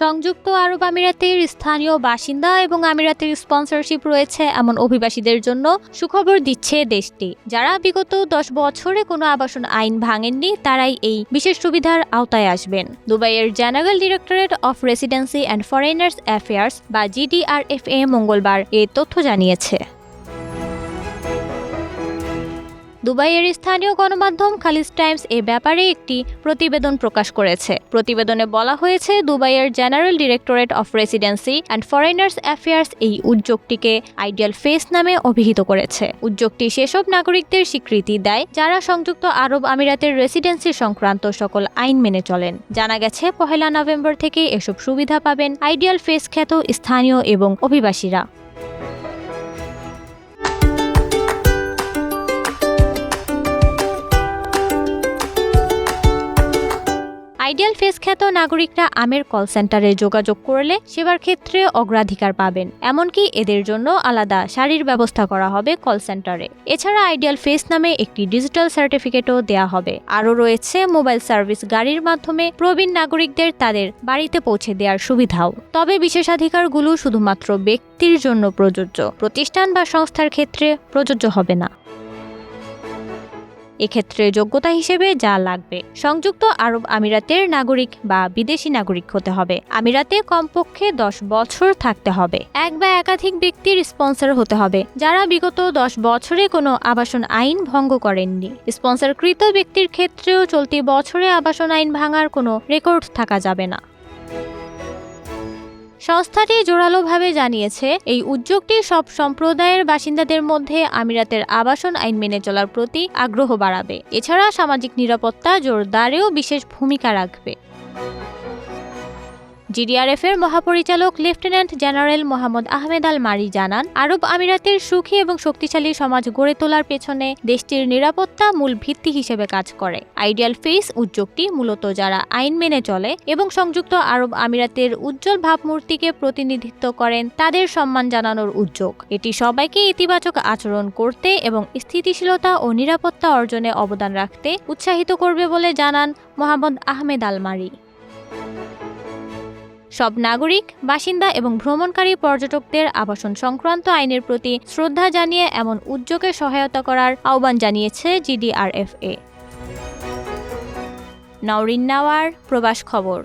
সংযুক্ত আরব আমিরাতের স্থানীয় বাসিন্দা এবং আমিরাতের স্পন্সরশিপ রয়েছে এমন অভিবাসীদের জন্য সুখবর দিচ্ছে দেশটি। যারা বিগত দশ বছরে কোনো আবাসন আইন ভাঙেননি, তারাই এই বিশেষ সুবিধার আওতায় আসবেন। দুবাইয়ের general directorate of residency and foreigners affairs বা জিডিআরএফএ মঙ্গলবার এ তথ্য জানিয়েছে। দুবাইয়ের স্থানীয় গণমাধ্যম খালিজ টাইমস এ ব্যাপারে একটি প্রতিবেদন প্রকাশ করেছে। প্রতিবেদনে বলা হয়েছে, দুবাইয়ের general directorate of residency and foreigners affairs এই উদ্যোগটিকে আইডিয়াল ফেস নামে অভিহিত করেছে। উদ্যোগটি সেসব নাগরিকদের স্বীকৃতি দেয় যারা সংযুক্ত আরব আমিরাতের রেসিডেন্সি সংক্রান্ত সকল আইন মেনে চলেন। জানা গেছে, পহেলা নভেম্বর থেকে এসব সুবিধা পাবেন আইডিয়াল ফেস খ্যাত স্থানীয় এবং অভিবাসীরা। আইডিয়াল ফেস খ্যাত নাগরিকরা আমের কল সেন্টারে যোগাযোগ করলে সেবার ক্ষেত্রে অগ্রাধিকার পাবেন। এমনকি এদের জন্য আলাদা শাড়ির ব্যবস্থা করা হবে কল সেন্টারে। এছাড়া আইডিয়াল ফেস নামে একটি ডিজিটাল সার্টিফিকেটও দেয়া হবে। আরও রয়েছে মোবাইল সার্ভিস গাড়ির মাধ্যমে প্রবীণ নাগরিকদের তাদের বাড়িতে পৌঁছে দেওয়ার সুবিধাও। তবে বিশেষাধিকারগুলো শুধুমাত্র ব্যক্তির জন্য প্রযোজ্য। প্রতিষ্ঠান বা সংস্থার ক্ষেত্রে প্রযোজ্য হবে না। এক্ষেত্রে যোগ্যতা হিসেবে যা লাগবে। সংযুক্ত আরব আমিরাতের নাগরিক বা বিদেশি নাগরিক হতে হবে। আমিরাতে কমপক্ষে দশ বছর থাকতে হবে। এক বা একাধিক ব্যক্তির স্পন্সর হতে হবে, যারা বিগত দশ বছরে কোনো আবাসন আইন ভঙ্গ করেননি। স্পন্সরকৃত ব্যক্তির ক্ষেত্রেও চলতি বছরে আবাসন আইন ভাঙার কোনো রেকর্ড থাকা যাবে না। সংস্থাটি জোরালোভাবে জানিয়েছে, এই উদ্যোগটি সব সম্প্রদায়ের বাসিন্দাদের মধ্যে আমিরাতের আবাসন আইন মেনে চলার প্রতি আগ্রহ বাড়াবে। এছাড়া সামাজিক নিরাপত্তা জোরদারেও বিশেষ ভূমিকা রাখবে। জিডিআরএফ এর মহাপরিচালক lieutenant general Mohammed Ahmed Al Marri জানান, আরব আমিরাতের সুখী এবং শক্তিশালী সমাজ গড়ে তোলার পেছনে দেশটির নিরাপত্তা মূল ভিত্তি হিসেবে কাজ করে। আইডিয়াল ফেস উদ্যোগটি মূলত যারা আইন মেনে চলে এবং সংযুক্ত আরব আমিরাতের উজ্জ্বল ভাবমূর্তিকে প্রতিনিধিত্ব করেন, তাদের সম্মান জানানোর উদ্যোগ। এটি সবাইকে ইতিবাচক আচরণ করতে এবং স্থিতিশীলতা ও নিরাপত্তা অর্জনে অবদান রাখতে উৎসাহিত করবে বলে জানান মোহাম্মদ আহমেদ আল মারি সব নাগরিক, বাসিন্দা এবং ভ্রমণকারী পর্যটকদের আবাসন সংক্রান্ত আইনের প্রতি শ্রদ্ধা জানিয়ে এমন উদ্যোগে সহায়তা করার আহ্বান জানিয়েছে জিডিআরএফএ। নওরিন নাওয়ার, প্রবাস খবর।